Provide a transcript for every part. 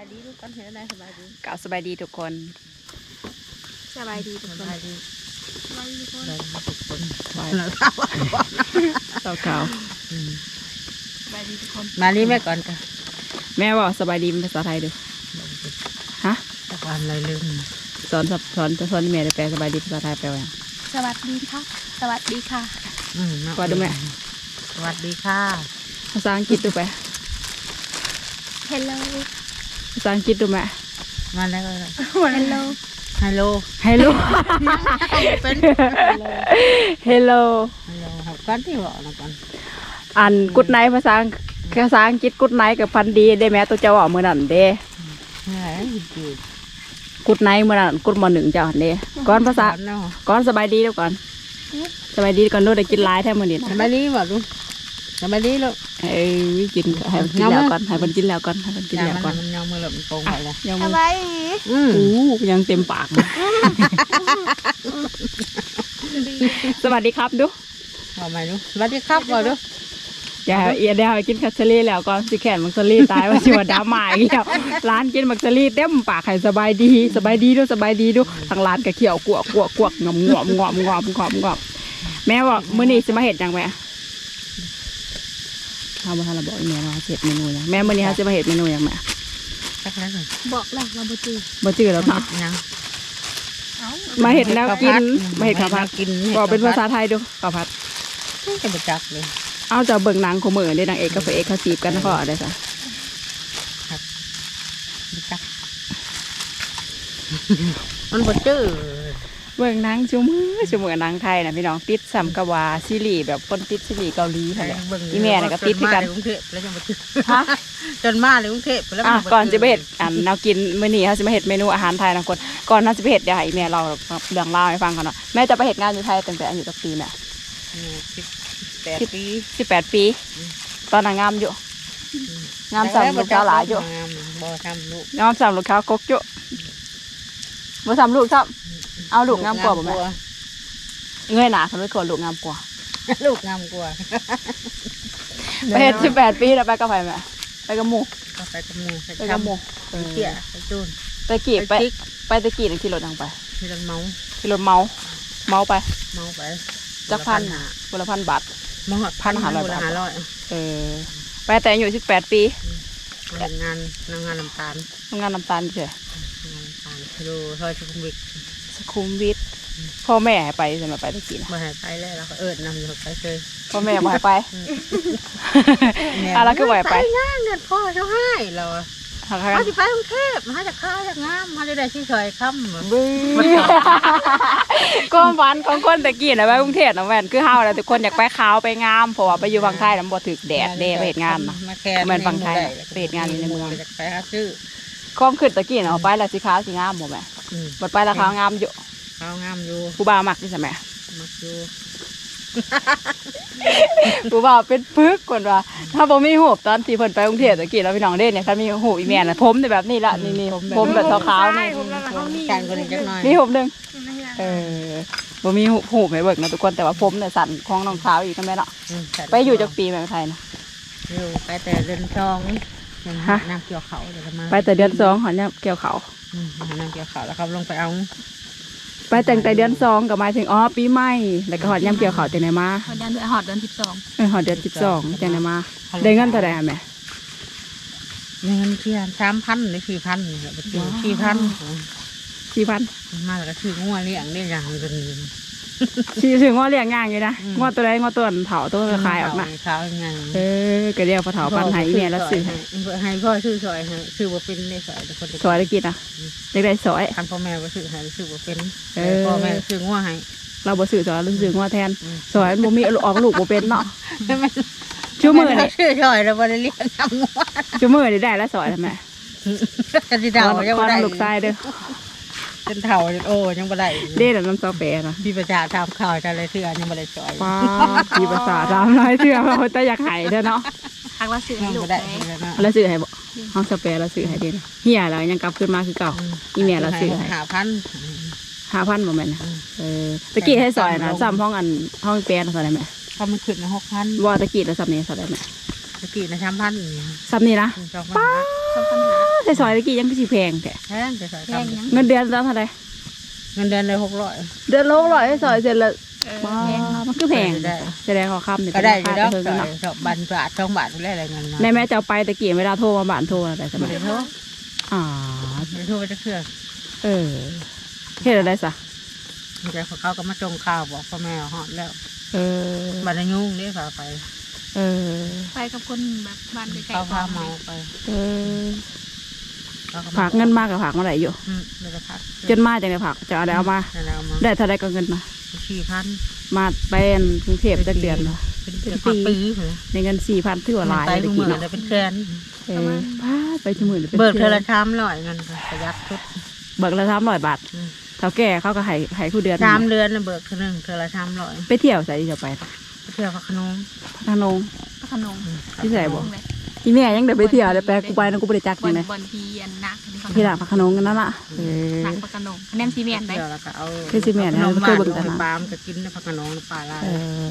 ายดีทุกคนเห็นอะไรสบายดีกล่าวสบายดีทุกคนสบายดีทุกคนสบายดีสบายดีทุกคนเจ้าเก่าสบายดีทุกคนมานี่แม่ก่อนค่ะแม่บอกสบายดีเป็นภาษาไทยดูฮะตะวันอะไรลืมสอนสอนสอนสอนแม่ได้แปลสบายดีภาษาไทยแปลว่าหยังสวัสดีค่ะสวัสดีค่ะอืมว่าดูแม่สวัสดีค่ะ ภาษาอังกฤษดูไป Hello ภาษาอังกฤษดูแม่มาแล้วก็ Hello ฮัลโหล Hello เป็น Hello ฮัลโหลหับก้อนที่บอกนะก่อนอันกุดไนภาษาภาษาอังกฤษกุดไนกับพันดีได้แม่ตัวเจ้าบอกมือนั่นเด้เหนื่อยจีบกุดไนมือนั่นกุดมอหนึ่งเจ้าหั่นเด้ก่อนภาษาเนาะก่อนสบายดีแล้วก่อนสบายดีก่อนดูได้กินหลายแท้มือนี้สบายดีบ่ลูกสบายดีลูก เอ้ยกินให้มันกินแล้วก่อนให้มันกินแล้วก่อนให้มันกินแล้วก่อนมันยังมือหลบโกงไปเลยยังสมันบายดีอืมอู้ยังเต็มปากเลยสวัสดีครับดูบอกใหม่ลูกสวัสดีครับบ่ลูกอย่าอย่าได้ให้กินคัสเซอรี่แล้วก่อนสิแขนมักซอรี่ตายว่าชิวดาหมายแล้วร้านกินมักซอรี่เต็มปากให้สบายดี สบายดีดูสบายดีดูทางร้านก็เขียวกวกกวกกวกงอมงอมงอมงอมงอมงอมแม่บอกมื้อนี้สิมาเห็ดหยังแม่ เอามาทำระบอกอีแม่มาเห็ดเมนูหยังแม่มื้อนี้เขาจะมาเห็ดเมนูหยังแม่สักแล้วก่อนบอกแล้วเราบ่จือบ่จื้อแล้วค่ะยังเอ้ามาเห็ดแล้วกินมาเห็ดข้าวผัดกินบอกเป็นภาษาไทยดูข้าวผัดจะไปจักเลย เอาจะเบิ่งหนังของมือได้นางเอกกับพระเอกเขาจีบกันเขาอะไรซะไปจักมันบ่จื้อ เบิ่งหนังชูมือชูมือหนังไทยนะพี่น้องติดสัมกวาซีรีส์แบบคนติดซีรีส์เกาหลีค่ะแหละอีแม่น่ะก็ติดคือกันจมาในกรุงเทพแล้วยังบ่จื้อฮะจนมาในกรุงเทพแล้วอะมับ่ก่อนจะไปจื้เห็ดอันแนวกินมื้อนี้เขาจะมาเห็ดเมนูอาหารไทยนะคนก่อนน่าจะไปเห็ดเดี๋ยวให้แม่เราเรื่องเล่าวให้ฟังก่อนเนาะแม่จะไปเห็ดงานอยู่ไทยตั้งแต่อายุตักปีแม่อืมสิบแปดปีสิบแปดปี ตอนนั้นงามอยู่งามสามลูกสาวหลายอยู่งามบ่ทำลูกงามสามลูกค้าวกกอยู่บ่สามลูกซ้ำ เอาลูกงามกว่าบ่แม่เงยหน้าเขาด้วยคนลูกงามกว่าลูกงามกว่าไปเห็ดสิบแปดปีแล้วไปกับใครแม่ไปกับหมู่ก็ไปกับหมูไปไปกับหมู่ไปเที่ยไปจูนตะกี้ไปพริกไปตะกี้นั่นขี่รถทางไปที่รถเมาขี่รถเมาเมาไปเมาไปจักพันหาคนละพันบาทเมาหอดพันห้าร้อยคนละบาทห้าร้อยเออไปแต่อายุสิบแปดปีมาเฮ็ดงานนางงานน้ำตาลทำงานน้ำตาลเฉยงานน้ำตาลดูซอยสุขุมวิท สุขุมวิทพ่อแม่ให้ไปใช่ไหมไปตะกี้นะมาให้ไปแล้วเราก็เอิดนำอยู่ไปเลยพ่อแม่บ่ให้ไปแม่อะแล้วคือบ่ให้ไปงานเงินพ่อเจ้าให้เราอะทางใครมาสิไปกรุงเทพมาจากข้าวจากงามมาได้ได้ที่ซอยค่ำบื้อความฝันของคนตะกี้นะไปกรุงเทพนะแม่นคือเฮาแหละทุกคนอยากไปขาวไปงามเพราะว่าไปอยู่ฝั่งไทยแล้วมันบ่ถึกแดดเด้ไปเฮ็ดงานนะมาแค่เหมือนฝั่งไทยไปเฮ็ดงานอยู่ในเมืองจากไปหาซื้อ ความขึ้นตะกี้นะเอาไปแล้วสิขาวสิงามบ่แม่อืมบัดไปแล้วขาวงามอยู่ข้าวงามอยู่ผู้บ่าวมักนี่ใช่ไหมมักอยู่ผู้บ่าวเป็นปึกคนว่า ถ้าบ่มีหูบตอนที่เพิ่นไปกรุงเทพตะกี้แล้วพี่น้องเด้เนี่ยคันมีหูบอีแม่น่ะผมนี่แบบนี้ละนี่นี่ผมแบบขาวๆนี่ ผมแล้วเขามีการคนนี้จักหน่อยมีหูบหนึงเออบ่มีหูบหูบให้เบิกนะทุกคนแต่ว่าผมเนี่ยสั่นของน้องสาวอีกนำแม่เนาะมไปอยู่จักปีแม่ไทยนะอยู่ไปแต่เดินซองยัง ฮะ น้ำเกี่ยวเขาเดี๋ยวก็มาไปแต่เดือนสองหอนเนี่ยเกี่ยวเขา อืมหาน้ำเกี่ยวเขาแล้วครับลงไปเอาไปแต่งแต่เดือนสองก็หมายถึงอ๋อปีใหม่แล้วก็หอดย่ำเกี่ยวเขาจังไดมาเขาดันด้วยหอดเดือนสิบสองเออหอดเดือนสิบสองจังไดมาได้เงินเท่าไหร่อะแม่เงินเที่ยสามพันหรือสี่พันนี่แหละไปซื้อว้าวสี่พันสี่พันมาแล้วก็ซื้องัวเลี้ยงได้อย่างเงิน สี่ถึงว่าเลี้ยงง่ายอยู่นะงวดตัวใดงวดตัวนั้นเถาตัวขายออกมาเช้ายังไงเออก็เรียกพอเถาปันให้อีแม่แล้วซื้อให้ให้พ่อซื้อซอยให้ซื้อบ่เป็นได้ซอยแต่คนเดียวซอยได้กินอะเด็กได้ซอยคันพ่อแม่บ่ซื้อให้ซื้อบ่เป็นเออแต่พ่อแม่ซื้องัวให้ เราบ่ซื้อซอยเราซื้องัวแทนอืมซอยมันบ่มีออกลูกบ่เป็นเนาะแม่ชั่วมือนี่นี่ซื้อซอยแล้วบ่ได้เลี้ยงทำงัวชั่วมือนี่ได้แล้วซอยทำไมกันที่เฒ่ายังก้บ่อนได้ ลูกชายเด้อ จนเฒ่าจนโอ้ยังบ่ได้เด้แล้วน้ำซอเปรนะพี่ประชาทำข่าวจะอะไรเถื่อยังบ่ได้ซอยป้าปีภาษาตามน้อยเชื่อว่าแต่อยากให้เด้อเนาะทักว่าซื้อยัให้งลูบ่กได้ไหมเลยนะแล้วซื้อให้บ่ห้องสเปรแล้วซื้อให้เด้อเฮียแล้วยังกลับขึ้นมาคือเก่าอีเมียเราซื้อให้หาพัน ห้าพันบ่แม่นนะอืม เออตะกี้ให้ซอยนะซ้ำห้องอันห้องแปรนะซอยได้ไหมเขามันขึ้นหกพันว่าตะกี้แล้วซ้ำนี้ซอยได้ไหมตะกี้นะสามพันซ้ำนี้นะ สองพันป้าสองพันหา เทส่ซอยตะกี้ยังคือสิแพงแท้แพงจะใส่แพงยังเงินเดือนเท่าไหร่เงินเดือนเลยหกร้อยเดือนละหกร้อยซอยเสร็จแล้วเออว้าแพงมันคือแพงได้แสดงขอคำเนี่ยก็ได้อยู่เป็นแล้วราคาเพิ่มใส่เนาะสองบันบาทสองบาทได้อะไรเงินในแม่จะเอาไปตะกี้เวลาโทรมาบ้านโทรอะไรสมัไม่ยได้โทรอ่าไม่ได้โทรไปจะเครื่องเออเฮ็ดอะไรซะมันจะเขาก็มาจงข่าวบอกพ่อแม่หอดแล้ว เออบันยุ่งนี่พาไป เออ ไปกับคนแบบบ้านใกล้ๆเขาพาเมาไป เออ ขมฝากเงินมากกับฝากมาไหนอยู่อืมเลยจะพักจนมาจังได้ฝากจะเอาได้เอามา แล้วเอามาได้เท่าไรก็เงินมา สี่พันมาเป็นกรุงเทพจักเดือนมาเป็นเดือนพักปีเลยในเงินสี่พันถือว่าหลายไปตะทุกกี้เมื่อเนาะเลยเป็นแสนเออพาไปชั่วโมงเป็นเบิกเทอแสละนชามร้อยเงินประหยัดทุก เบิกละสามร้อยบาทอืม เท่าแก่เขาก็ให้ให้คู่เดือนชามเดือนน่ะเบิกเท่านึงเทอละชามร้อยไปเที่ยวใส่จะไปไปเที่ยวพักขนมพัทนง พระขนงที่ไหนบอก ที่แม่ยังเดี๋ยวไปเที่ยวเดี๋ยวไปกูไปนะกูไปจักบยังนไงบนทีอันนักที่หลังพักขนงกันนั่นล่ะเออหนักพระขนงแนมซีเมนต์ได้เที่ยวแล้วก็เอาคือสิแม่นนะขนมเคยเบิ่งแต่นะปลามก็กินในพักขนมปลาลายเออ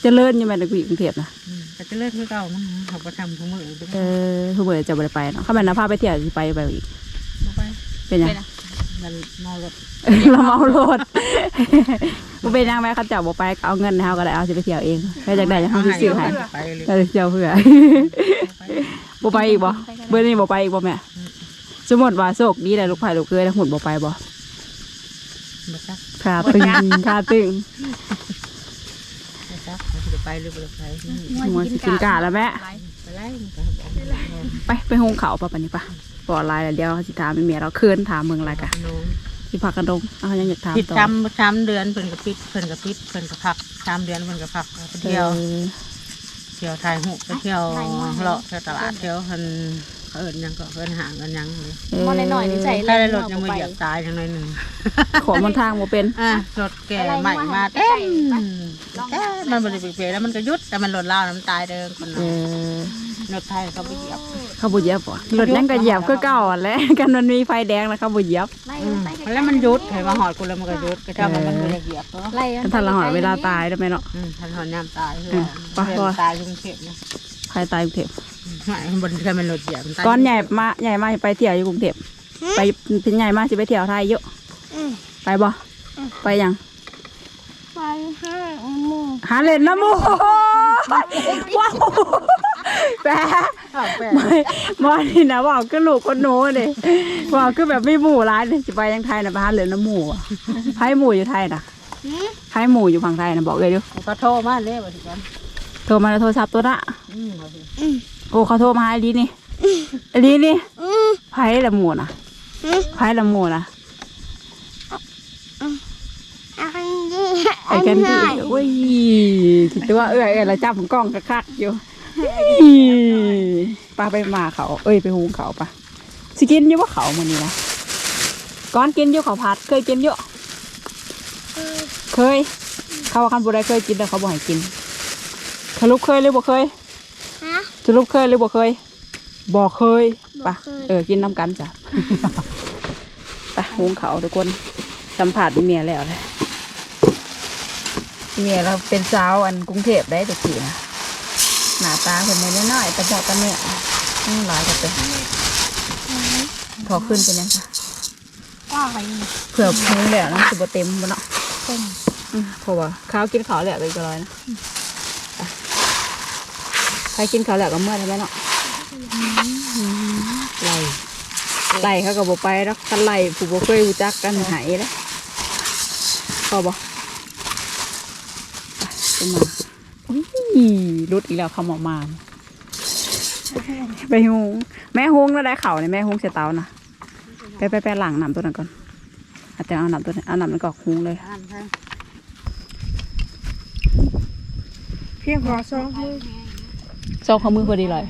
เจะเลิศยังไงในกูอยู่กรุงเทพนะมก็จะเลิกที่เก่ามั้งเขาก็ทำทุกมื้อด้วยเออทุกเมื่อจะบ่ไปไปเนาะข้ามันนะพาไปเที่ยวสิไปไปอีก บ่ไปเป็นยังไปนะ มันเมารถเราเมารถบ่เป็นยังไงเขาเจะบ่ไปก็เอาเงินให้เขาก็ได้เอาสิไปเที่ยวเองไปจากใดจะทำสิซื้อให้ไปเลยก็เที่ยวเพื่อบ่ไปอีกบ่เบอร์นี้บ่ไปอีกบ่แม่สมมติว่าโชคดีได้ลูกไผ่ลูกเคยแล้วหุ่นบ่ไปบ่มาซักขาตึงขาตึงมาซักเขาจะไปหรือบ่ไปหัวสิกินกาแล้วแม่ไปไล่มันก็บอกไปไปหงเขาปะปะนี่ปะ บ่อลายแล้วเดี๋ยวสิถามแม่เราเคินถามเมืองอะไรกะน้องสิพักกันดงเอายังอยากถามปิดต่อจำจำเดือนเพิ่นก็ปิดเพิ่นก็ปิดเพิ่นก็พักจำเดือนเพิ่นก็พักไปเที่ยวออเที่ยวถ่ายหูปไปเที่ยวเลาะเที่ยวตลาดเที่ยวเพิ่นเขาเอิ้นหยังก็เพิ่นหางกันหยังเลยเออมอหน่อยๆนี่ใส่ถ้าได้รถยังไม่เหยียบตายจังหน่อยหนึงขอมันทางบ่เป็นอะรถแก่ใหม่มาเต็มแต่มันบ่ได้เปรียแล้วมันก็หยุดแต่มันรถลาวน้ำตายเด้อคนเอนั้นอรถไทยเขาไปเหยียบเขาบ่เหยียบบ่รถยังก็เหยียบคือเก่าอะแหละกันมันมีไฟแดงแล้วเขาบ่เหยียบไล่อืมไปไกลๆแล้วมันหยุดเห็นว่าหอดกูแล้วมันก็หยุดก็ถ้ามันมันบ่ได้เหยียบก็ไล่กันทันละหอยเวลาตายได้ไหมเนาะอืมทันหอนยามตายคืออืมว่าไปเพื่อนไปตายกรุงเทพนะใครตายกรุง เทพไม่บนเคยมันรถเหยียบมัตายก้อนใหญ่มาใหญ่มาไปเที่ยวอยู่กรุงเทพไปเป็นใหญ่มาสิไปเที่ยวไทยเยอะไปบ่ไปยังไปห้าโมงหาเล่นน้ำหมูว้าวแปะอ้าวแปลกไม่มอนี่นะว่าวก็ลูกคนโน้เลยว่าวคือแบบไม่หมู่ร้ายเลยจะไปยังไทยนะไปหาเหลือน้ำหมูอะไพ่หมูอยู่ไทยนะไพ่หมูอยู่ฝั่งไทยนะบอกเลยดูก็โทรมาเลยวันที่กันโทรมาแล้วโทรศัพท์ตัวละอืมเอาสิ โอ้เขาโทรมาไอ้ดีนี่ไอ้ดีนี่ไพ่ละหมูนะไพ่ละหมูนะไอ้กันดีโอ้ยคิดว่าเอ้ยเอ้ยเราจับกล้องคักๆอยู่อีป้าไปมาเขา เอ้ยไปหุงเขาปะสิกินอยู่ว่าเขามันนี่นะก้อนกินอยู่เขาผัดเคยกินอยู่เคย เขาว่าคันบุได้เคยกินแต่เขาบอกให้กินสรุปเคยหรือบ่เคยฮะ สรุปเคยหรือบ่เคยบ่เคยปะบ่เคยเออกินน้ำกันจ้ะไปหุงเขาทุกคนสัมผัสเมียแล้วเลยเมียเราเป็นสาวอันกรุงเทพได้ตะกี้นะหน้าตาเป็นไม่น้อยๆแต่บอกกันเนี่ยนี่หลายกับเป็นพอขึ้นเป็นยังคะว่าอะไรนี่เผื่อพุงแล้วนะสิบเต็มบ่เนาะเป็นอืมเพราะว่าข้าวกินข้าวแล้วเลยก็ร้อยนะไป ใครกินข้าวแล้วก็เมื่อยแล้วไหมเนาะไล่ไล่เขาก็บอกไปแล้วกันไล่ผู้บ่เคยรู้จักกันหายแล้วพอบ่ไปขึ้นมาอุ้ยรุดอีกแล้วคำออกมาไปฮุงแม่ฮุงแล้วได้เข่าเนี่ยแม่ฮุงเสียเตานะไปไปไปหลังน้ำตัวนั้นก่อนอาจจะเอาน้ำตัวนั้นเอาน้ำนั้นก็ฮุงเลยอ่านใช่เพียงพอสองมือ ซองข้อมือพอดีเลย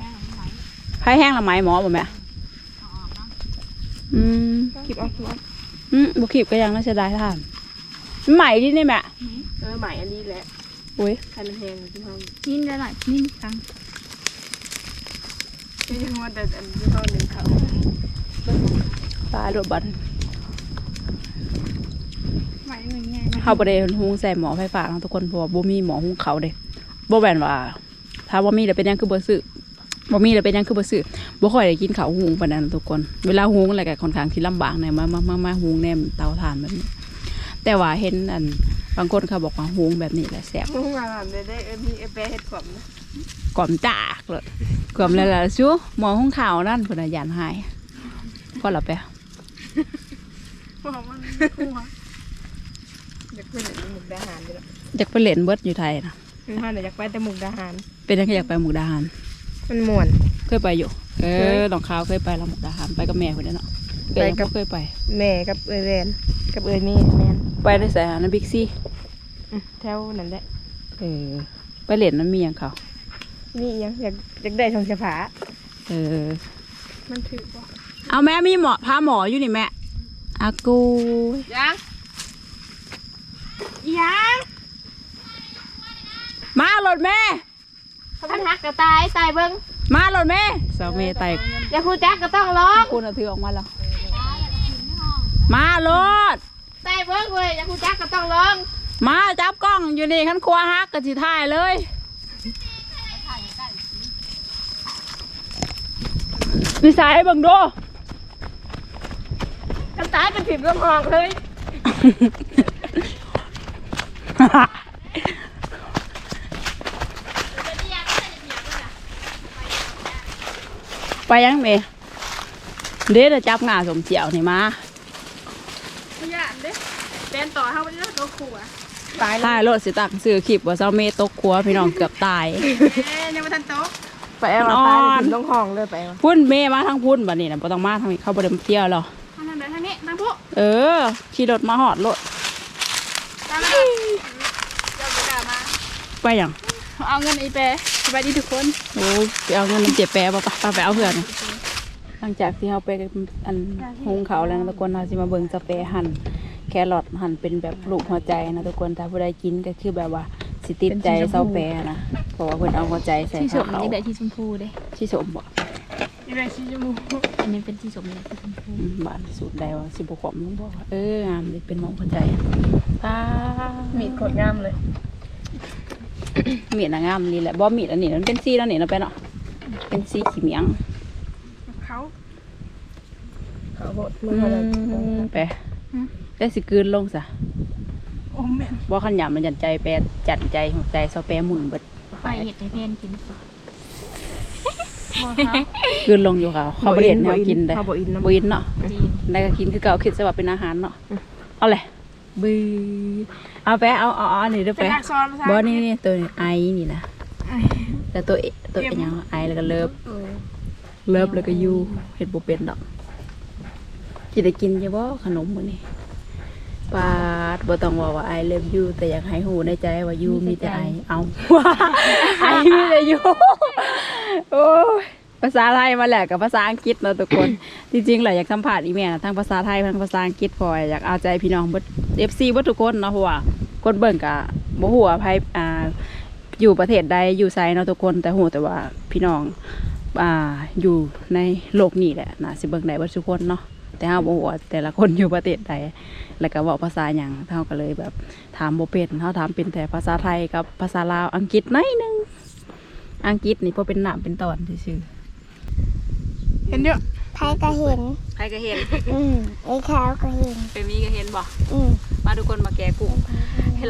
ไผ่แห้งละไหมหมอบ่แม่อืมคิดเอาคิดเอาอืมบุขีบก็ยังน่าเสียดายท่านมันใหม่ดินี่แม่เออใหม่อันนี้แหละอุ้ยใครมันแหงที่ห้องนี่ได้หน่อยนี่ตังไม่ใช่ว่าแต่อันที่ห้องหนึ่งเขาตายรถบันไหวหนึ่งไงเขาบ่ได้หุงใส่หมอไฟฟ้าเนาะทุกคนเพราะว่าบ่มีหมอหุงเขาวเด้บ่แม่นว่า ถ้าว่ามีแล้วเป็นหยังคือบ่ซื้อบ่มีเลยเป็นหยังคือบ่ซื้อบ่ค่อยได้กินข้าวหุงปานนั้นทุกคน เวลาหุงอะไรก็ค่อนข้างที่ลำบากหน่อยมามามามาหุงแนมเตาถ่านแบบนี้ แต่ว่าเห็นอันบางคนเขาบอกว่าหุงแบบนี้แหละแซ่บมุ่งมาหลานได้ได้เออมีเอเปเฮ็ดขวบนะกล่อมจากเลยกล่อมแล้วล่ะชูหมอหุงข้าวนั่นเพิ่นน่ะยานหายก็ละไปบอกมันหัวอยากไปไหนมุกดาหารอยู่แล้วอยากไปเล่นเบิดอยู่ไทยนะคือฮะเดี๋ยวอยากไปแต่มุกดาหาร เป็นยังไงอยากไปหมุกดาหารมันม่วน เคยไปอยู่ เอเคอยน้องข้าวเคยไปแล้วหมุกดาหารไปกับแม่คนนี้เนาะเคยไปยังกับบ่เคยไป แม่กับเอยแวนกับเอยมี่แมนไปได้ใส่หานะบิ๊กซี่ อืมแถวนั่นแหละเออ ไปเล่นนั้นมีหยังเขานี่ยังอยากอยากได้ชงเสภาเออ มันถือป่ะเอาแม่มีหมอพาหมออยู่นี่แม่อากูยังยังมารถแม่ เขาพันหักกระตายตายเบิ้งมารถแม่สาวเมย์ไตอยากคูจักก็ต้องร้องคุณเอาถือออกมาแล้วมารถตายเบิ้งเว้ยอยากคูจักก็ต้องร้อง มาจับกล้องอยู่นี่ขันครัวฮักกันสิถ่ายเลยนิสัยเบังดูกันตายกันผิดก็มองเลย ไปยังเมย์เดี๋ยวจะจับงาสมเจียวนี่มาพยานเด้เต้นต่อเท่านี้ตัวขู่อะตายถ่ายรถสิตักซื้อคลิปว่าเจ้าเมย์ตกครัวพี่น้องเกือบตายเอ๊ะยังไม่ทันโต๊ะไปเอามาตายถึงต้องห้องเลยไปเอาพุ่นเมย์มาทางพุ่นบัดนี้นะบ่ต้องมาทางนี้เข้าบ่ได้มาเที่ยวหรอกทางนั้นเดี๋ยวทางนี้ทางปุ๊เออขี่รถมาหอดรถตามมาเจ้าไปกล้ามาไปหยังเอาเงินอีเป สบายดีทุกคนโอ้ยไปเอาเงินน้ำเจ็บแปรบ่ปะไปไปเอาเพื่อนน่ะหลังจากที่เราไปอันหุงเขาวแล้วนะทุกคนเราสิมาเบิ่งสเปรย์หั่นแครอทหั่นเป็นแบบรูปหัวใจนะทุกคนถ้าผู้ใดกินก็คือแบบว่าสิติดใจเศร้าแปรนะเพราะว่าเพิ่นเอาหัวใจใส่ที่สข้าวมเขานี่ได้ที่ชมพูเด้ที่สมบ่อีเปชี้จมูกอันนี้เป็นที่สมนี่ที่ชมพูอืมบ้านสูตรใดว่าสิบ่ขมลุงบอกว่าเอองามเลยเป็นหมองหัวใจตามีดโคตรงามเลย มีดน่ะงามนี่แหละบ่มีดอันนี้มันเป็นสีแล้วนี่เนาะไปเนาะเป็นสีขี้เหมียงเขาเขาโหดมือือเขาเลยมไปได้สิกลืนลงซะโอ้แม่บ่ขันยามมันยันใจแปรจัดใจหัวใจเศร้าแปรหมุนเบิดไปเห็ดให้เพื่อนกินกลืนลงอยู่ค่ะเขาบ่ได้เห็นแนวกินได้เขาบ่อินนะบ่อินเนาะดีได้ก็กินคือเก่าคิดซะว่าเป็นอาหารเนาะเอาเลยบือ เอาไปเอาเอาเอาอันนี้เด้อเป็ไปนนักซ้อนภาษาบ่นี่นี่ตัวนี้ไอนี่นะแต่ตัวเอตัวอีหยังไอแล้วก็เลิฟเออเลิฟแล้วก็ยูเฮ็ดบ่เป็นดอกสิได้กินอยู่บ่ขนมมื้อนี้ปาดบ่ต้องว่าว่า I love you แต่อยากให้ฮู้ในใจว่ายูมีแต่ไอเอาไอมีแต่ยูโอ้ยภาษาไทยมาแหละกับภาษาอังกฤษเนาะทุกคน จริงๆแหละอยากสัมภาษณ์อีแม่นะทั้งภาษาไทยทั้งภาษาอังกฤษพออยากเอาใจพี่น้องเบิด FC เบิดทุกคนเนาะเพราะว่า คนเบิ่งก็บ่ฮู้ว่าไผอ่าอยู่ประเทศใดอยู่ไสเนาะทุกคนแต่ฮู้แต่ว่าพี่น้องอ่าอยู่ในโลกนี้แหละนะสิเบิ่งได้เบ่ทุกคนเนาะแต่เฮาบ่ฮู้ว่าแต่ละคนอยู่ประเทศใดแล้วก็เว้าภาษาหยังเฮาก็เลยแบบถามบ่เป็นเฮาถามเป็นแต่ภาษาไทยกับภาษาลาวอังกฤษหน่อยหนึงอังกฤษนี่พอเป็นหน้ำเป็นตอนซื่อเห็นเยอะใครก็เห็นๆใครก็เห็น อืมไอ้ขาวก็เห็น เป็นมีก็เห็นบ่อืมมาทุกคนมาแกะกุ้ง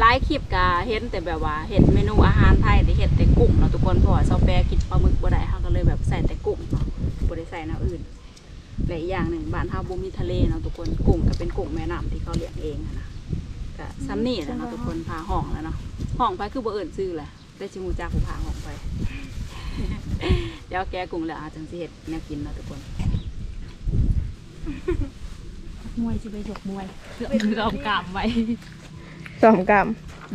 หลายคลิปก็เห็นแต่แบบว่าเห็นเมนูอาหารไทยแต่เห็นแต่กุ้งเนาะทุกคนเพราะว่าเซาแปรกินปลาหมึกบ่ได้เฮาก็เลยแบบใส่แต่กุ้งเนาะบ่ได้ใส่แนวอื่นและอีกอย่างหนึ่งบ้านเฮาบ่มีทะเลเนาะทุกคนกุ้งก็เป็นกุ้งแม่น้ำที่เขาเลี้ยงเองอะนะก็ซ้ำนี่แหละเนาะทุกคนพาห้องแล้วเนาะห้องไปคือบ่เอิ้นชื่อแหละได้ชิมูจักผู้พาห้องไป เดี๋ยวแกะกุ้งแล้วอาจจังสิเฮ็ดแนวกินเนาะทุกคน มวยสิไปจกมวยเพื่อคือเอากามไว้สองกรัม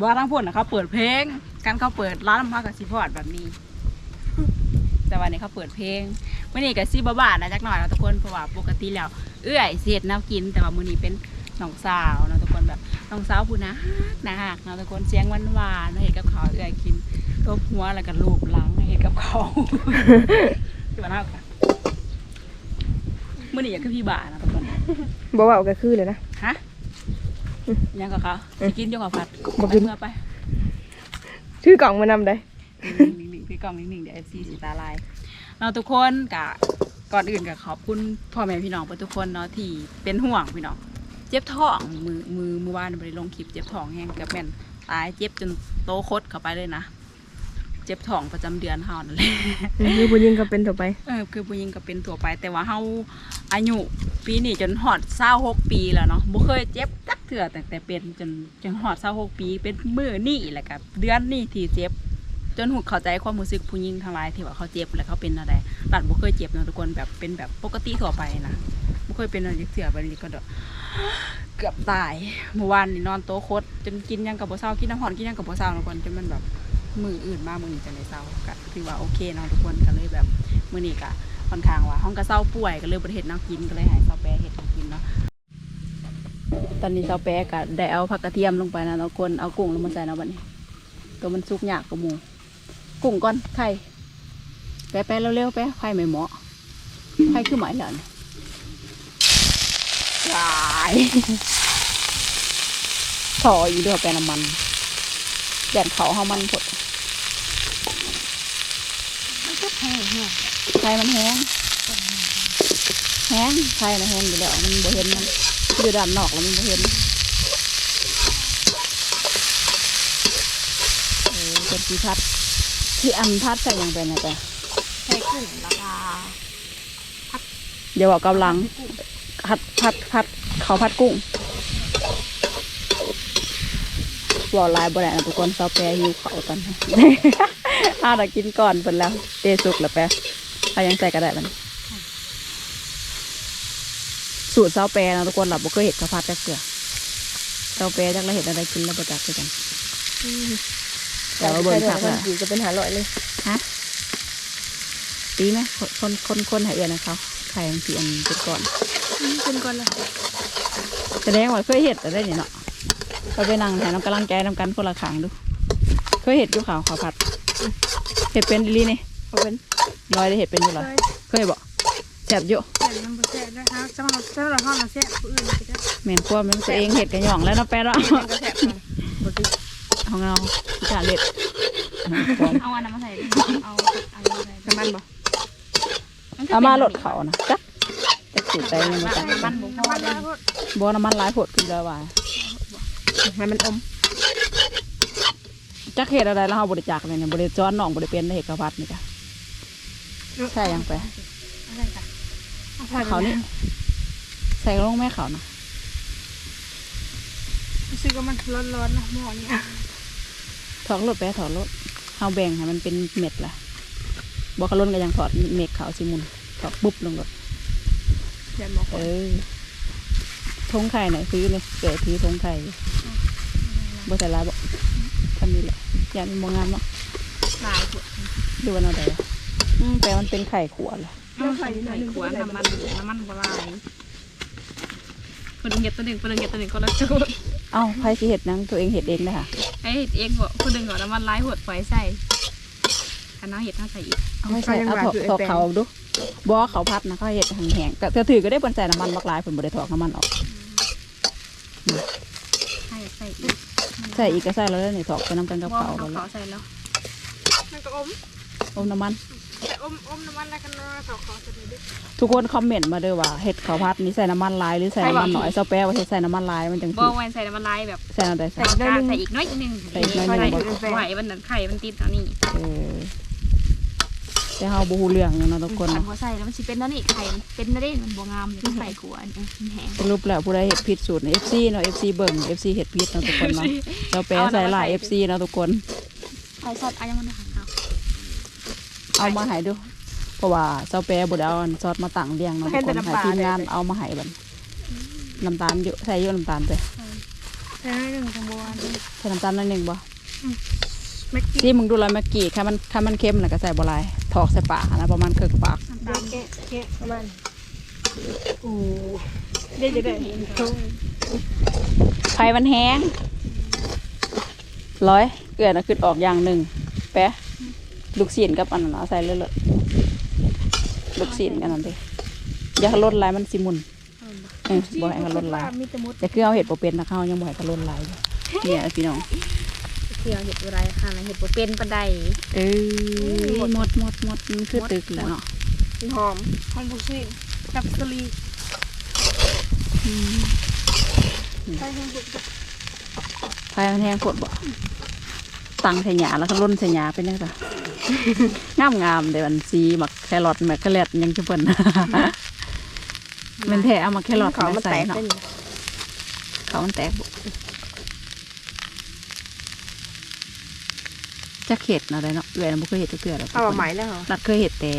ว่าทั้งพุ่นนะเขาเปิดเพลงกันเขาเปิดร้านน้ำพักกับซีพอร์ตแบบนี้ แต่วันนี้เขาเปิดเพลงมื่อนี้กับซีบ้าๆนะจักหน่อยเนาะทุกคนเพราะว่าปกติแล้วเอื้อยเสียดแนวกิน แต่ว่ามื้อนี้เป็นน้องสาวเนาะทุกคนแบบน้องสาวผู้นะฮักนะฮักเนาะทุกคนเสียงหวานๆเห็นกับเขาวเอื้อยกินทบหัวแล้วก็ลูบหลังเห็นกับเขาที่บ้านเฮาค่ะ มื่อนี้อยากคือพี่บ่านะทุกคนบ่เว้าก็คือเลยนะ ฮะยังกับเขาสิกินยังกับผัดบ่กินไปเมื่อไปชื่อกล่องมานำได้นิ่งๆพี่กล้องนิ่งๆเดี๋ยวเอฟซีสีตาลายเราะทุกคนกะก่อนอื่นก็ขอบคุณพ่อแม่พี่น้องทุกคนเนาะที่เป็นห่วงพี่น้องเจ็บท้องมือมือมือวานไปลงคลิปเจ็บท้องแห้งเกับแม่นตายเจ็บจนโตคดเข้าไปเลยนะ เจ็บท้องประจำเดือนเฮานั่นแหละคือผู้หญิงก็เป็นต่อไป เออคือผู้หญิงก็เป็นตัวไป แต่ว่าเฮาอายุปีนี้จนหอดเศร้าหกปีแล้วเนาะบ่เคยเจ็บจักเถื่อแต่แต่เป็นจนจนหอดเศร้าหกปีเป็นมือนี่แหละกับเดือนนี่ที่เจ็บ จนหูเข้าใจความรู้สึกผู้หญิงทั้งหลายที่ว่าเขาเจ็บแล้วเขาเป็นอะไรหลานบ่เคยเจ็บเนาะทุกคนแบบเป็นแบบปกติทั่วไปนะบ่เคยเป็นอะไรจักเถื่อไปนี่ก็เดอเกือบตายเมื่อวานนี่นอนโต๊ะคดจนกินหยังกับบ่เศร้ากินน้ำหอนกินหยังกับบ่เศร้าทุกคนจนมันแบบ มืออื่นมากมือนี้จะเลยเศร้าก็ถือว่าโอเคเนาะทุกคนก็เลยแบบมือนี้ก็ค่อนข้างว่าห้องก็เศร้าป่วยก็เลยบริเหตุน้ำกินก็เลยหายเศร้าแปรเห็ดน้ำกินเนาะตอนนี้เศร้าแปรก็ได้เอาผักกระเทียมลงไปนะทุกคนเอากุ้งลงมาใส่นะบัดนี้ ตัวมันสุกยากกว่าหมูกุ้งก่อนไข่แปรแปรเร็วๆแปรไข่ไม่เหมาะไข่คือหมายเหรอเนี่ยวายถออยู่ด้วยแปรน้ำมันแดดเขาเฮามันผด ไข่มันแห้งแห้งไข่นะแห้งอยู่แล้วมันบ่เห็นมันอยู่ด้านนอกแล้วมันบ่เห็นเออเป็นที่พัดที่อันพัดใส่หยังไปนะแต่ใส่กุ้งราคาเดี๋ยวบอกกำลังพัดพัดพัดเขาพัดกุ้ง บอกลายบ่ได้นะทุกคนเซาแปรหิวเขาตอนนี้อ้าวแต่กินก่อนเพิ่นแล้วเตสุกแล้วแปรเอายังใส่ก็ได้มันสูตรเซาแปรนะทุกคนเราบ่เคยเห็ดข้าวผัดจักเกือเซาแปรจักเราเห็ดอะไรกินแล้วบ่จักคือกันแต่ว่าเบิ่งคักคนละเป็นหาร้อยเลยฮะตีไหมคนคนคนหายเอือนนะเขาไข่มันเสียนเป็นก่อนเป็นก่อนเลยแสดงว่าเคยเห็ดแต่ได้เนี่ยเนาะ เราไปนั่งแถน้ำกำลังใจนำกันคนละขางดู เคยเห็ดอยู่ขาวขาวผัด เห็ดเป็นอีหลีนี่เขาเป็นลอยได้เห็ดเป็นอยู่เหรอเลยเคยบอกแซ่บอยู่แต่มันบ่แซ่บนะคะสำหรับสำหรับห้องเราแซ่บผู้อื่นก็ได้แม่นควบมันตัวเองเห็ดกันหย่องแล้วเนาะแป๊ดเนาะก็แซ่บกันของเราพิจารเล็ดเอาอันนั้นมาใส่ดิเอาเอาอะไรน้ำมันบ่เอามาลดเขานะจักจักสูตรใจมันมาจักน้ำมันบ่พอน้ำมันเลละยพดบ่น้ำมันหลายโผดขึ้นเลยว่า ให้มันอมจักเห็ดอะไรแล้วเราบริจาคเลยเนี่ยบริจอนหนองบริเป็นเห็ดกระพัดนี่จ้ะใช่ยังไปอะไรกันเอาใส่เขานี่ใส่ลงแม่เขานะรู้สึกว่ามันร้อนๆนะหม้อนี่ถอดรถไปถอดรถเอาแบ่งให้มันเป็นเม็ดละบอกขลุ่นก็ยังถอดเม็ดขาวสิมุนถอดปุ๊บลงรถเดี๋ยวหมอเออทงไข่ไหนซื้อเลยเก๋ถือทงไข่ บใส่ลายบอกทำนี่แหละอย่ามันมองงามเนาะลายขวดดูว่าเอาไหนวะอืมแปลมันเป็นไข่ขวดเหรอเอาใส่ใส่ขวดน้ำมันน้ำมันบ่ลายคนหนึ่งเห็ดตัวหนึ่งคนหนึ่งเห็ดตัวหนึ่งคนละจุดเอ้าไผ่สิเห็ดนังตัวเองเห็ดเองนะค่ะไอ้เห็ดเองหัวคนหนึ่งหัวน้ำมันลายหัวไฟใส่อันน้องเห็ดน่าใส่อีกเอาไม่ใส่เอาถอดถอดเขาดูบอเขาพัดนะเขาเห็ดแห้งๆแต่เธอถือก็ได้บนใส่น้ำมันบักลายผลบริถอดน้ำมันออกให้ใส่อีก ใส่อีกก็ใส่แล้วได้นี่ถอดไปน้ำกันกับว่าเขาเขาแล้วเขาใส่แล้วมันก็อมอมน้ำมันแต่อมอมน้ำมันแล้วกันเนาะเขาขอจะได้ทุกคนคอมเมนต์มาด้วยว่าเห็ดข้าวผัดนี่ใส่น้ำมันลายหรือใส่น้ำมันหน่อยเซาแปะว่าเห็ดใส่น้ำมันลายมันจังบ่สิไว้ใส่น้ำมันลายแบบใส่น้ำใดใส่ใส่กล้าใส่อีกน้อยนึงใส่อีกน้อยหนึ่งบ่ไหวมันนั้นไข่มันติดตอนนี้เออ แต่เฮาบ่ฮู้เรื่องอย่างเนาะทุกคนขันเนาะหัวใส่แล้วมันสิเป็นนั่นนี่ไข่มันเป็นนั่นเองมันบ่งามเลยไข่ขวดมันแห้งสรุปแล้วผู้ใดเห็ดผิดสูตรใน FC เนาะ FC เบิ่ง FC เห็ดผิดเนาะทุกคนเนาะเซาแปะใส่หลาย FC เนาะทุกคน ไข่ซอสอายังมันนะคะเอามาให้ดู เพราะว่าเซาแปะบ่ได้เอาอันซอสมาตั้งเรียงเนาะทุกคนให้ทีมงานเอามาให้บัดน้ำตาลเยอะใส่เยอะน้ำตาลไปแต่หนึ่งของบัวนี่ใส่น้ำตาลหนิดนึงบ่เมื่อกี้ที่มึงดูแล้วเมื่อกี้ถ้ามันถ้ามันเค็มแล้วก็ใส่บ่หลาย ถอกใส่ปากนะประมาณครึ่งปากน้ำตาลแกะแกะประมาณโอ้เดี๋ยวจะได้เห็นเขาไฟมันแห้งร้อยเกลือนะขึ้นออกอย่างหนึ่งแปะลูกศิลกับอันนั้นเอาใส่เลยเลยลูกศิลกันนั่นดิอย่าให้ลดลายมันสิมุนเออบ่ให้มันลดลายมีแต่มดแต่คือเอาเห็ดบ่เป็นนะเขายังบ่ให้เขาลดลายอยู่เนี่ยพี่น้อง ที่เราเห็ดอะไรค่ะนะเห็ดบ่เป็นปานใดเออหมดหมดหมดมันคือตึกแล้วเนาะหอมหอมบุซี่กับสลีอืมใส่หอมบุกไฟมันแห้งโคตรบ่ตังใส่หยาแล้วก็ล้นใส่หยาเป็นยังไงงามงามๆเดี๋ยวอันซีหมักแครอทแมกกะเล็ดยังจะเปิ่นมันแท้เอามาแครอทเขามันใส่แตกเนาะเป็นเขามันแตก จะเข็ดเนาะได้เนาะเอื่อยนะบ่เคยเห็ดจักเกลือแล้วเอามาไหมแล้วเหรอรัดเคยเห็ดแต่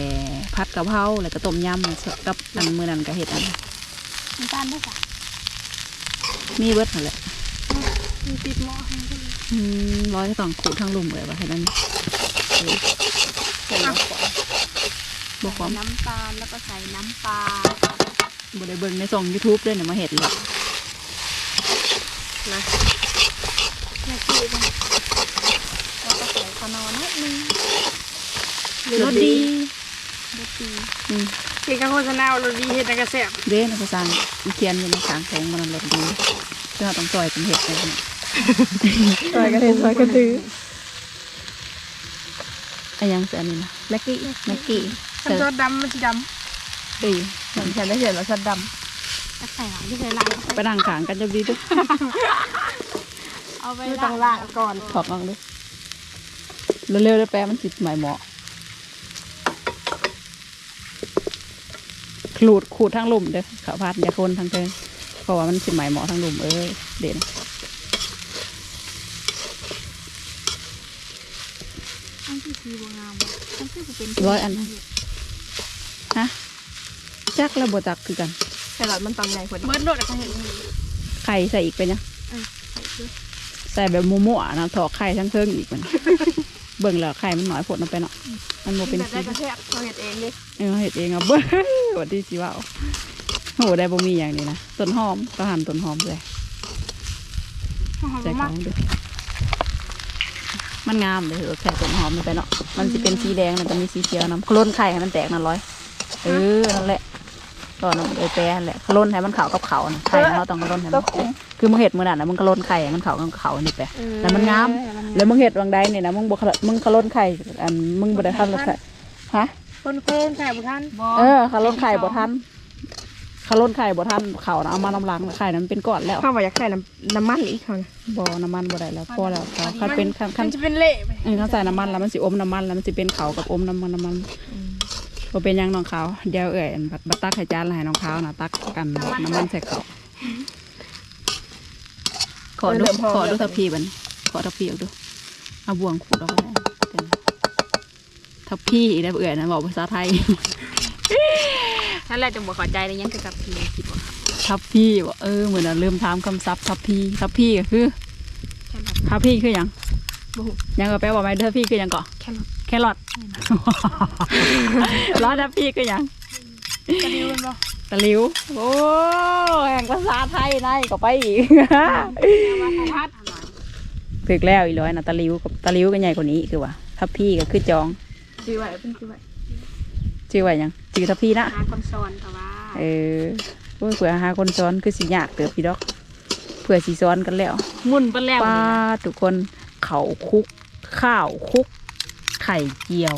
ผัดกะเพราแล้วก็ต้มยำกับอันมื้อนั้นก็เห็ดอันน้ำตาลได้จ้ะมีเบิดนั่นแหละมีติดหม้อให้ก็เลยอืมร้อยต้องขูดทั้งลุมเลยว่าให้นั้นใส่ลงไปบ่ความน้ำตาลแล้วก็ใส่น้ำปลาบ่ได้เบิ่งในช่อง YouTube ด้วยเนี่ยมาเห็ดเลยนะ แล้วก็ใส่ข นอนนิดนึงรสดีรสดีอืมกินกับโฆษณารสดีเฮ็ดในกระแสบเด้นะภาษาอีเขียนอยู่ในสางของมันรสดีเพื่อต้องซอยเป็นเห็ดเลยเนี่ยซอยกระเทียมซอยกระตือไอ้ยังเสือนี่นะแม็กกี้แม็กกี้ฉันซอสดำมันสีดตีำเหมือนฉันได้เห็นแล้วซอสดก็ใส่หลังที่เคยล้างไปนั่งขางกันจะดีด้วยเอาไปำไม่ล้าต้องงล้างก่อนขอบลองดู เร็วๆได้แปลมันสิหมายเหมาะขูดขูดทั้งลุ่มเด้อขาวพัดอย่าคนทั้งเทิงเพราะว่ามันสิหมายเหมาะทั้งลุ่มเอ้ยเด่นอันที่สีบัวงามอันที่จะเป็นร้อยอันนะฮะจักแล้วบ่จักคือกันแครอทมันตอนใหญ่กว่านี้เบิร์ดโลดอะค่ะเห็นไข่ใส่อีกไปนะใส่แบบมั่วๆนะถอกไข่ทั้งเทิงอีกมัน เบิ่งแล้วไข่มันน้อยผดมันไปเนาะมันโมเป็นแต่สีได้กระแสบเราเห็ดเองดิเออเห็ดเองอะเบิ้งวัดดีสิว่าโหได้บ่มีอย่างนี้นะต้นหอมก็หั่นต้นหอมเลยหอมใส่มากของดูมันงามเลยเหรอแค่ต้นหอมนี่ไปเนาะมันสิเป็นสีแดงแล้วก็มีสีเขียวน้ำขล้นไข่ให้มันแตกนั่นร้อยเออนั่นแหละ ตอนนั้นเออแปรนั่นแหละขล้นให้มันขาวกับเขานะไข่นะเราต้องขล้นให้มันคือมึงเห็ดมือนั่นนะมึงขล้นไข่ให้มันขาวกับเขานี่ไปแล้วมันงามแล้วมึงเห็ดวังใดเนี่ยนะมึงบ่ขะมึงขล้นไข่อันมึงบ่ได้ทันแล้วค่ะฮะคนเพิ่นไข่บุท่านเออขล้นไข่บ่ทันขล้นไข่บ่ทันเขานะเอามาน้ำล้างแล้วไข่นั้นเป็นก้อนแล้วข้าวบอกอยากใส่น้ำน้ำมันอีกเขานะบ่น้ำมันบ่ได้แล้วพอแล้วเขาคันเป็นคันคัมันนจะเป็นเละไปเออเขาใส่น้ำมันแล้วมันสิอมน้ำมันแล้วมันสิเป็นเขาวกับอมน้ำมันน้ำมัน บ่เป็นหยังน้องเขาวเดี๋ยวเอ่ยอันบัดบัดตักไข่จานแล้วให้น้องเขาวนะตักกันน้ำมันใส่เขาวขอดูขอดูทัพพีบัดนขอทัพพีออกดูเอาบ่วงขูดออกมาเป็นทัพพีอีกได้วเอ่ยนะบอกภาษาไทยนั่นแหละจะบอกขอใจเลยยังคือกับพีคิดว่าทัพพีบอกเออเหมือนเราลืมถามคำศัพท์ทัพพีทัพพีก็คือทัพพีคือหยังยังก็แปลว่าไม่ทัพพีคือหยังก่อแครอท แครอทร้อยทัพพีคือหยังกระดิวมันบ่ตะหลิว โอ้แห่งภาษาไทยนายก็ไปอีกพัดถึกแล้วอีร้อยนะตะหลิวกับตะหลิวก็ใหญ่กว่านี้คือว่าทัพพีก็คือจองชื่อไว้เป็นชื่อไว้ชื่อว่าหยังชื่อทัพพีนะหาคนซ้อนแต่ว่าเออโอ้ยเผื่อหาคนซ้อนคือสิยากเติบพี่ดอกเผื่อสีซ้อนกันแล้วมุนไปแล้วป้านี่นะทุกคนเขาคุกข้าวคุก ไข่เจียว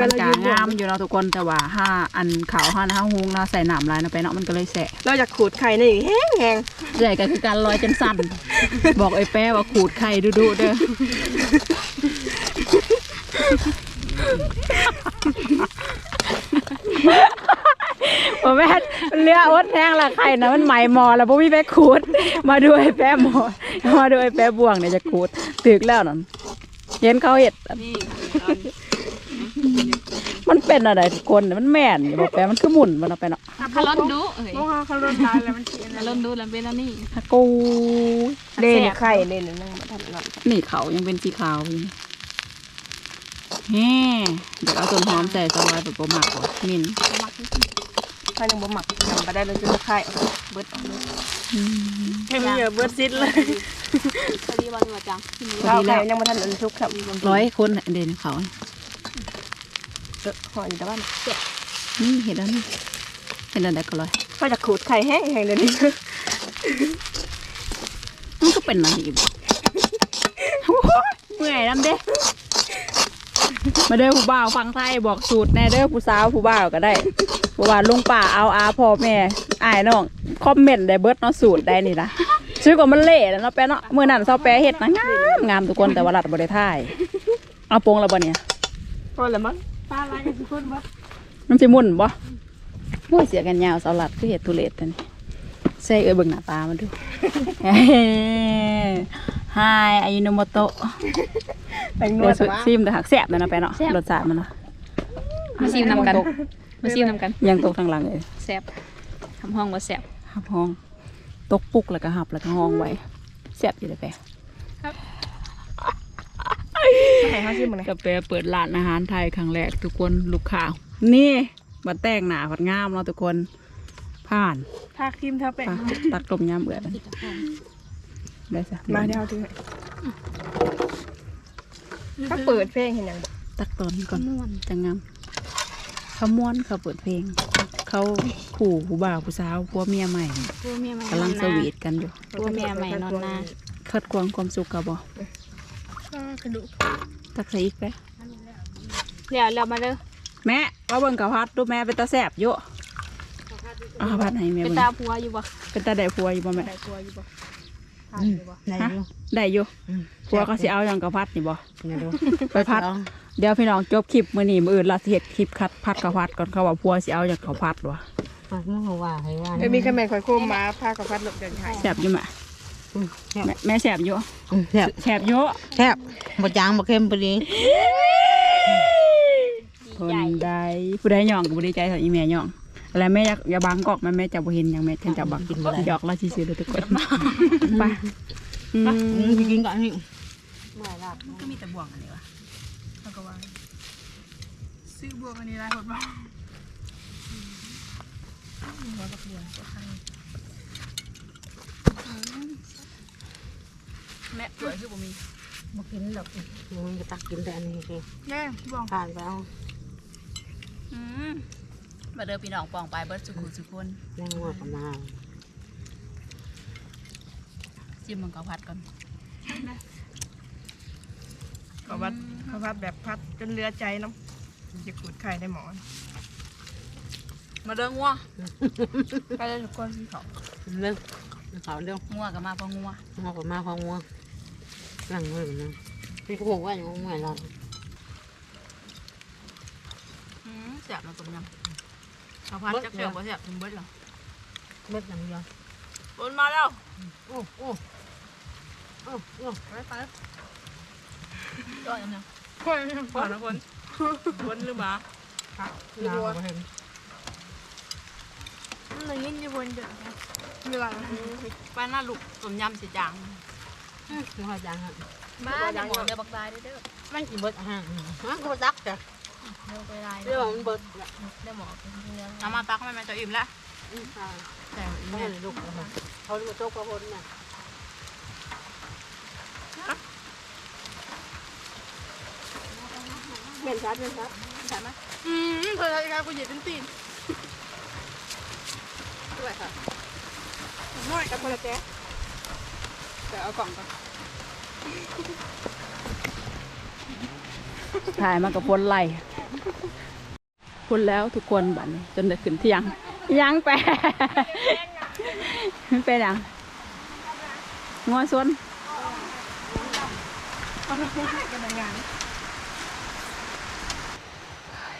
มันกางามอยู่เนาะทุกคนแต่ว่าห้าอันขาวห้านะห้าหุงนะใส่หนามลายนะไปเนาะมันก็เลยแสะเราอยากขูดไข่นี่แห้งแห้งใหญ่ก็คือการลอยจนสั่น บอกไอ้แป้ว่าขูดไข่ดูดูๆเด้อผมแม่นเรืออดแห้งละไข่นะมันไหมหมอแล้วพวกพี่แป้ขูด มาดูไอ้แป้หมอมาดูไอ้แป้บ่วงเนี่ยจะขูดถึกแล้วนั่น เห็นเขาเห็ดนี่มันเป็นอะไรทุกคนเนี่ยมันแม่นอยู่บอกแป้มันคือหมุนมันเอาไปเนาะคาร์ลอนดูเอ้ยเพราะว่าเขาลดตายแล้วมันเสียคาร์ลอนดูแล้วเป็นอันนี้ฮักกูเด่นไข่เด่นนั่งมาทำนั่นนี่เขายังเป็นสีขาวอยู่นี่แฮ่เดี๋ยวเอาต้นหอมใส่สลอยแบบบ่หมักก่อนมินไข่ยังบ่หมักทำไปได้เลยคือไข่เบิดออกเลยไม่มีเหยื่อเบิดซิดเลยพอดีวันนี้ว่าจังข้าวไข่ยังมาทันอันทุกครับร้อยคนเด่นเขาเออหอยแต่ว่านี่เห็นแล้วนี่เห็นอะไรก็ร้อยเขาจะขูดไข่แห้งแห้งเดี๋ยวนี้มันก็เป็นอะไรอีกเมื่อยน้ำเด้ มาเด้อผู้บ่าวฟังไทยบอกสูตรแน่เด้อผู้สาวผู้บ่าวก็ได้ผู้บ่าวลุงป่าเอาอาพ่อแม่อายน้องคอมเมนต์ได้เบิดเนาะสูตรได้นี่นะชื่อก็มันเละแล้วเนาะแปะเนาะมื้อนั้นเซาแปะเฮ็ดนะงามงามทุกคนแต่ว่ารัดบ่ได้ถ่ายเอาโปรงแล้วบ่เนี่ยพอแล้วมั้งป้าอะไรกันทุกคนบ่มันสิหมุนบ่โอ้ยเสียกันยาวเสาหลัดคือเฮ็ดทุเรศตันใส่เอ้ยเบิ่งหน้าตามันดู ฮายอายุโนโมโตะแต่งนเดี๋วยวดว่าซิมแต่หักแซ่บเลยนะแปะเนาะรสชาติมันเนาะมาซีมนำกันมาซีมนำกันยังตกทางหลังเลยแซ่บทำห้องว่าแซ่บหับห้อง ตกปุกแล้วก็หับแล้วก็ห้องไว้แซ่บอยู่เลยแปะให้เขาชิมมึงนะกาแฟเปิดร้านอาหารไทยครั้งแรกทุกคนลูกค้านี่บัดแต่งหน้าผัดงามเนาะทุกคนผ่าน ทาครีมทาแป้งไปตักต้มยำเอือด ได้ซะมาเดี๋ยวเอาถึงถ้าเปิดเพลงเห็นยังบ่ตักตอนก่อนจังงามเขาม้วนเขาเปิดเพลง เขาขู่ผู้บ่าวผู้สาวผัวเมียใหม่ตัวเมียใหม่กำลังสวีทกันอยู่ตัวเมียใหม่นอนนาคัดควงความสุขกับบ่กระดูกตักใส่อีกไปเดี๋ยวเรามาเด้อแม่ว่าเบิ่งข้าวผัดดูแม่เป็นตาแสบอยู่เอาข้าวผัดให้แม่เป็นเบิ่งตาผัวอยู่บ่เป็นตาได้ผัวอยู่บ่แม่ตาผัวอยู่บ่ อืมไหนดูได้อยู่อืม ผัวก็สิเอาอย่างข้าวผัดนี่บ่ไหนดูไปพัด เดี๋ยวพี่น้องจบคลิปมื้อนี้มื้ออื่นเราสิเฮ็ดคลิปคัดพัดข้าวผัดก่อนเขาว่าผัวสิเอาอย่างข้าวผัดวะมันไม่ว่าให้ว่าเดี๋ยวมีคอมเมนต์คอยโค้มมาพากับพัดหลบเดินไทยแสบอยู่แม่อืมแซ่บแม่แม่แสบอยู่อืมแซ่บแสบอยู่แซ่บบ่จางบ่เค็มพอดีคนใดผู้ใดย่องก็บ่ดีใจเท่าอีแม่ย่อง อะไรแม่อยากอย่าบังกอกแม่แม่จะบ่เห็นหยังแม่ฉันจะบังกินบ่ได้หยอกเราซื่อๆเด้อทุกคนไปอืมอืมกินก่อนนี่ก็มีแต่บ่วงอันนี้วะซื้อบวกอันนี้ได้หมดบ่แม่สวยคือบ่มีบ่กินดอกมันก็ตักกินแต่อันนี้สิแน่บวกผ่านไปเอาอืม มาเด้อพี่น้องปองไปเบิดสุขุสุคนแม่งว่ากันมาจิ้มมันก็พัดก่อนเขาพัดเขาพัดแบบพัดจนเลือใจเนาะจะขูดไข่ได้หมอน มาเด้องัวไปเลยทุกคนที่เขาเรื่องเขาเรื่องงัวก็มาเพราะงัวงอกมาของงัวนั่งเลยนะพี่ก็บอกว่าอย่างงัวเราอืมแซ่บเนาะต้มยำข้าวผัดจักเสียบบ่แซ่บถึงเบิดหรอเบิดอย่างเดียวบนมาแล้วโอ้โอ้โอ้โอ้ไปไปก็ยังยังคนพอนะคนบนหรือหมายาวบ่เห็นมันยินอยู่บนเดือดมีอะไรป้าหน้าลูกต้มยำสิจางงัวจางอะบ้าจะหมอเดี๋ยวบักตายเด้อเด้อมันสิเบิดห่างมันก็บ่ตักจ้ะ เดี๋ยวไปลายเรื่องมันเบิดเดี๋ยวหมอเป็นเรื่องเอามาตักให้แม่จะอิ่มแล้วอืมอ่าแต่แม่ลูกเขาลูกโตกระพนน่ะเป็นชัดเป็นชัดชัดไหมอืมเธอทำยังไงกูเหยียดเป็นตีนด้วยค่ะน้อยกับคนละแจ๊ะเดี๋ยวเอากล่องก่อนถ่ายมากับพนไหล พนแล้วทุกคนบันจนได้ขึ้นเที่ยง ยังแปะเป็นยังงัวสวน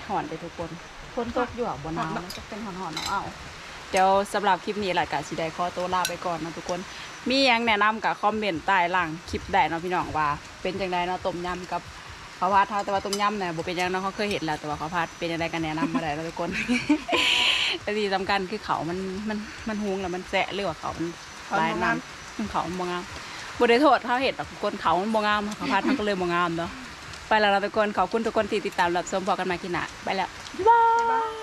หอนไปทุกคนฝนตกอยู่อะบนน้ำนะจะเป็นหอนหอนเอาเดี๋ยวสำหรับคลิปนี้แหละกะสิได้ขอตัวลาไปก่อนนะทุกคน มียังแนะนำกับคอมเมนต์ใต้ล่างคลิปได้เนาะพี่น้องว่า เป็นจังไดเนาะต้มยำกับ ข้าวผัดเฮาแต่ว่าต้มยำเนี่ยบุเป็นยังน้องเขาเคยเห็นแล้วแต่ว่าข้าวผัดเป็นยังไงกันแนะนำมาได้เราะทุกคนแต่ที่สำคัญคือเขามันมันมันหุงแล้วมันแสะเรือว่าเขามันลายน้ำมันเขาบ่งามบุได้โทษเขาเห็ดหรอกทุกคนเขามันบ่งามข้าวผัดมันก็เลยบ่งามเนาะไปแล้วเราทุกคนขอบคุณทุกคนที่ติดตามรับชมพอกันมากินหนาไปแล้วบ๊ายบาย